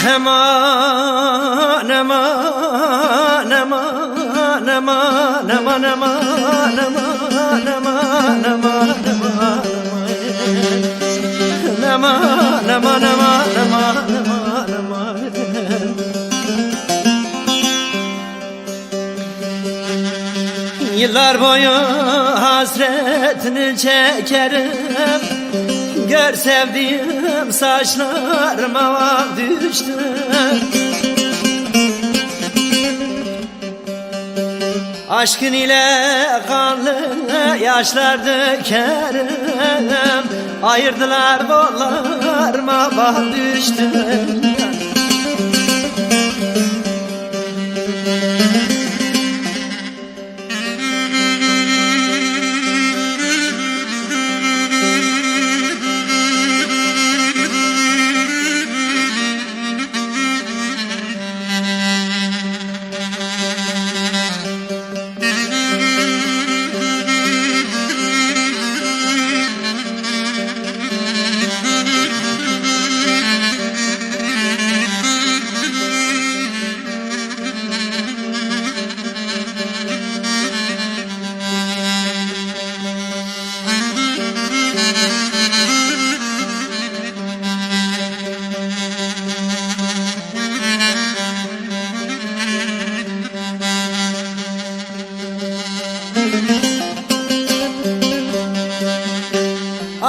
Heman heman heman heman heman heman heman heman heman heman heman heman heman Yıllar boyu hasretini çekerim Gör sevdiğim saçlarıma düştü. Aşkın ile kanlı yaşlar dökerim. Ayırdılar bollarıma bak düştü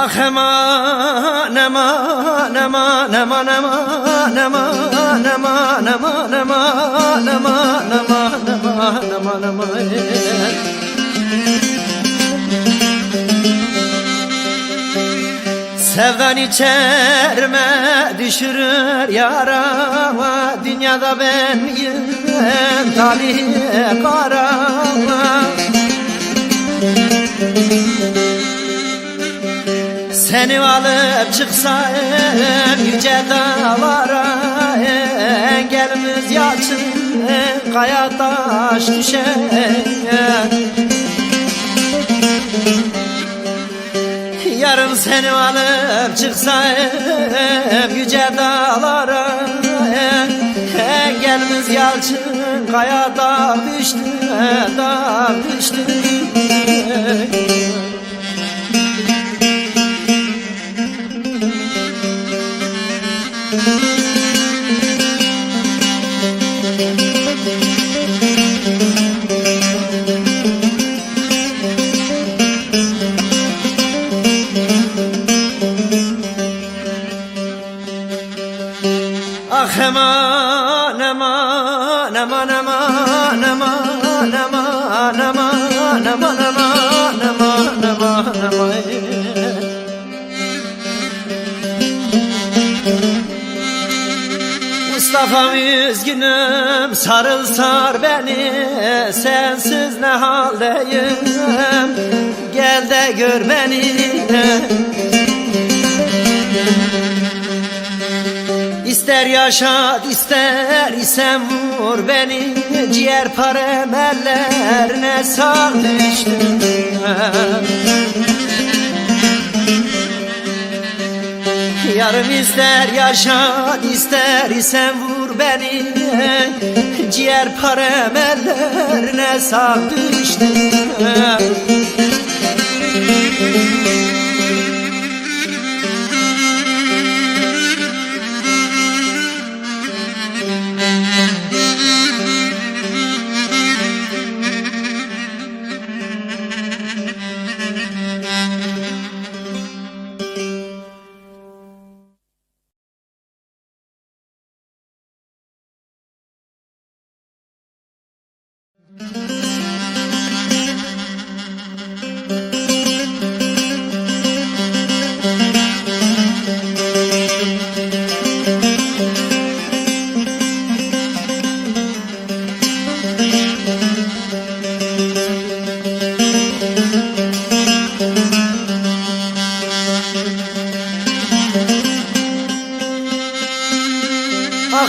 Ah aman aman aman aman aman aman aman aman aman aman aman aman aman Sevdan içerme düşürür yarama Dünyada ben miyim talih karama Seni alıp çıksam yüce dağlara Engelimiz yalçın kaya taş düşer. Yarın seni alıp çıksam yüce dağlara Engelimiz yalçın kaya dağ düştü, dağ düştü Ah aman aman aman aman aman aman aman aman aman aman aman aman Mustafa'm üzgünüm sarıl sar beni Sensiz ne haldeyim Gel de gör beni İster yaşat ister isem vur beni. Ciğer parem ellerine sar düştüm Yarım ister yaşat ister isem vur beni. Ciğer parem ellerine sar